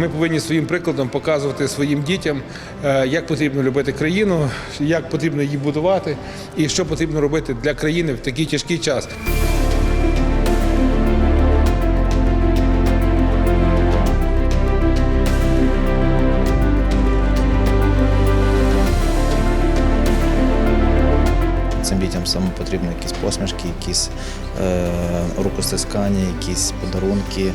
Ми повинні своїм прикладом показувати своїм дітям, е, як потрібно любити країну, як потрібно її будувати і що потрібно робити для країни в такий тяжкий час. Цим дітям саме потрібні якісь посмішки, якісь е, рукостискання, якісь подарунки,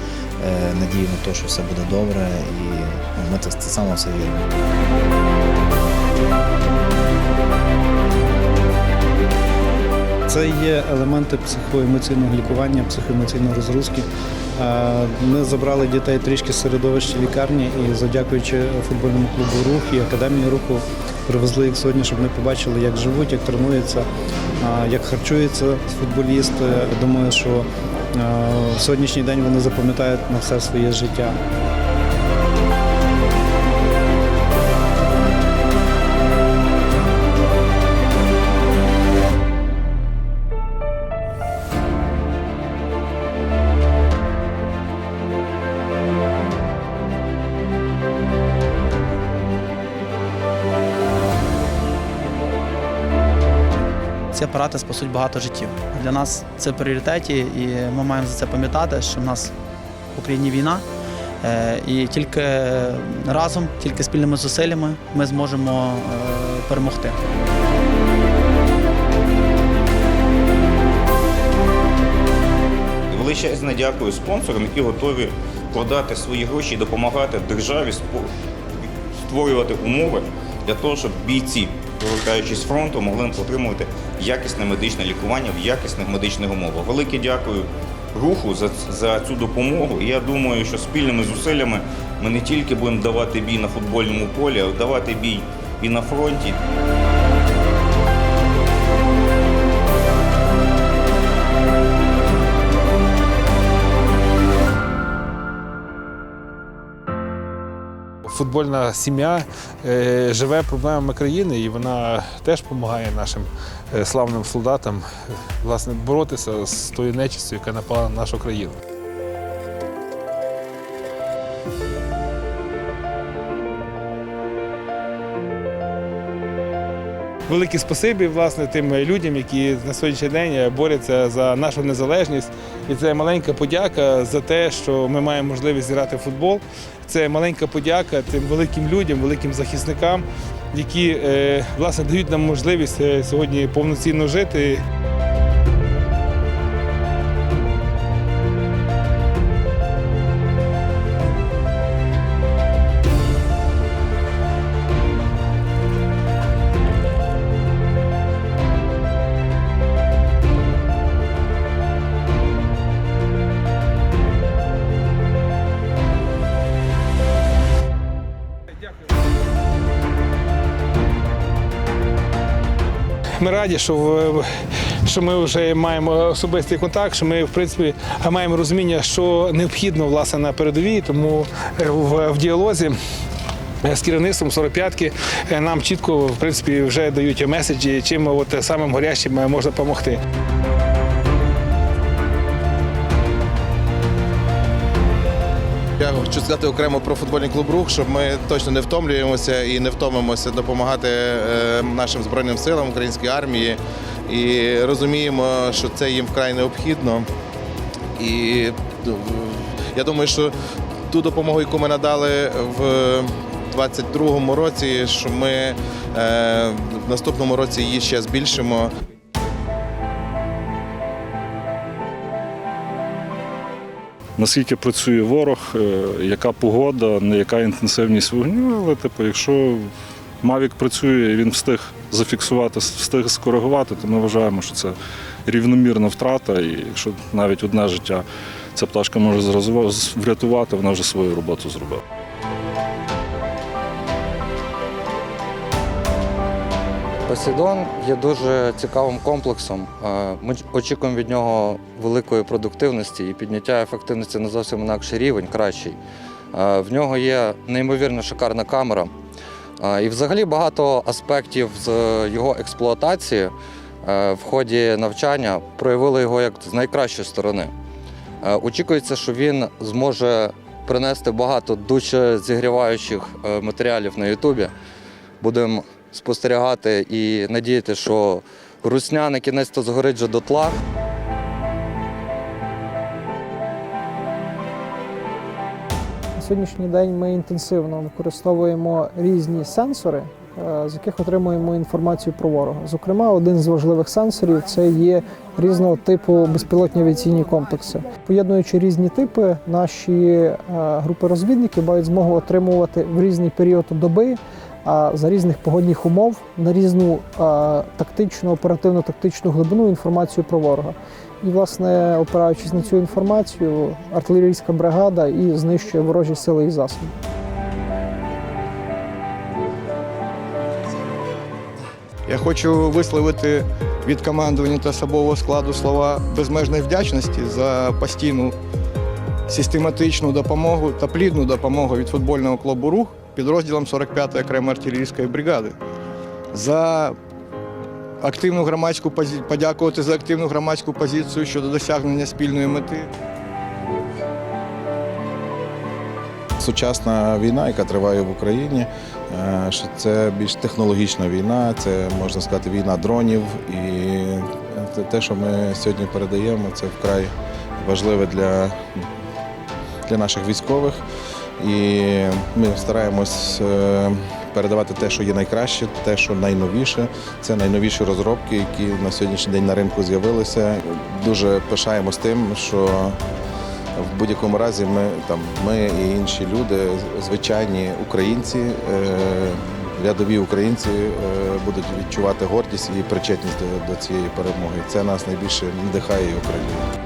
е, надії на те, що все буде добре, і ну, ми це, саме все віримо. Це є елементи психоемоційного лікування, психоемоційної розгрузки. Е, Ми забрали дітей трішки з середовища лікарні і, завдякуючи футбольному клубу Рух і академії руху, привезли їх сьогодні, щоб вони побачили, як живуть, як тренуються, як харчуються футболісти. Думаю, що сьогоднішній день вони запам'ятають на все своє життя. Ці апарати спасуть багато життів. Для нас це пріоритеті, і ми маємо за це пам'ятати, що в нас в Україні війна. е, І тільки разом, тільки спільними зусиллями ми зможемо е, перемогти. Величезне дякую спонсорам, які готові вкладати свої гроші і допомагати державі створювати умови для того, щоб бійці, повертаючись з фронту, могли отримувати якісне медичне лікування в якісних медичних умовах. Велике дякую руху за, за цю допомогу. Я думаю, що спільними зусиллями ми не тільки будемо давати бій на футбольному полі, а давати бій і на фронті. Футбольна сім'я е, живе проблемами країни, і вона теж допомагає нашим е, славним солдатам е, власне боротися з тою нечистю, яка напала на нашу країну. Велике спасибі власне тим людям, які на сьогоднішній день борються за нашу незалежність. І це маленька подяка за те, що ми маємо можливість грати в футбол. Це маленька подяка тим великим людям, великим захисникам, які е, власне дають нам можливість е, сьогодні повноцінно жити. Ми раді, що, що ми вже маємо особистий контакт, що ми, в принципі, маємо розуміння, що необхідно власне на передовій, тому е, в, в діалозі. е, З керівництвом 45-ки е, нам чітко в принципі вже дають меседжі, чим от самим горящим можна допомогти. Я хочу сказати окремо про футбольний клуб рух, щоб ми точно не втомлюємося і не втомимося допомагати е, нашим збройним силам українській армії. І розуміємо, що це їм вкрай необхідно. І ну, я думаю, що ту допомогу, яку ми надали в 22-му році, що ми е, в наступному році її ще збільшимо. Наскільки працює ворог, е, яка погода, не яка інтенсивність вогню, але типу, якщо Мавік працює і він встиг зафіксувати, встиг скоригувати, то ми вважаємо, що це рівномірна втрата. І якщо навіть одне життя ця пташка може врятувати, вона вже свою роботу зробила. Посейдон є дуже цікавим комплексом. Е, Ми очікуємо від нього великої продуктивності і підняття ефективності на зовсім інакший рівень, кращий. Е, В нього є неймовірно шикарна камера. Е, І взагалі багато аспектів з його експлуатації в ході навчання проявили його як з найкращої сторони. Очікується, що він зможе принести багато дуже зігріваючих матеріалів на Ютубі. Будемо спостерігати і надіяти, що русня на кінець то згорить вже дотла. На сьогоднішній день ми інтенсивно використовуємо різні сенсори, е, з яких отримуємо інформацію про ворога. Зокрема, один з важливих сенсорів це є різного типу безпілотні авіаційні комплекси. Поєднуючи різні типи, наші е, групи розвідників мають змогу отримувати в різний період доби. За різних погодних умов на різну тактичну, оперативно-тактичну глибину інформацію про ворога. І, власне, опираючись на цю інформацію, артилерійська бригада і знищує ворожі сили і засоби. Я хочу висловити від командування та особового складу слова безмежної вдячності за постійну систематичну допомогу та плідну допомогу від футбольного клубу Рух підрозділам 45-ї окремої артилерійської бригади. За активну громадську позі... подякувати за активну громадську позицію щодо досягнення спільної мети. Сучасна війна, яка триває в Україні, е, що це більш технологічна війна, це можна сказати війна дронів. І те, що ми сьогодні передаємо, це вкрай важливе для, для наших військових. І ми стараємось е, передавати те, що є найкраще, те, що найновіше. Це найновіші розробки, які на сьогоднішній день на ринку з'явилися. Дуже пишаємось тим, що в будь-якому разі ми, там, ми і інші люди, звичайні українці, е, рядові українці е, будуть відчувати гордість і причетність до, до цієї перемоги. Це нас найбільше надихає і окремлює.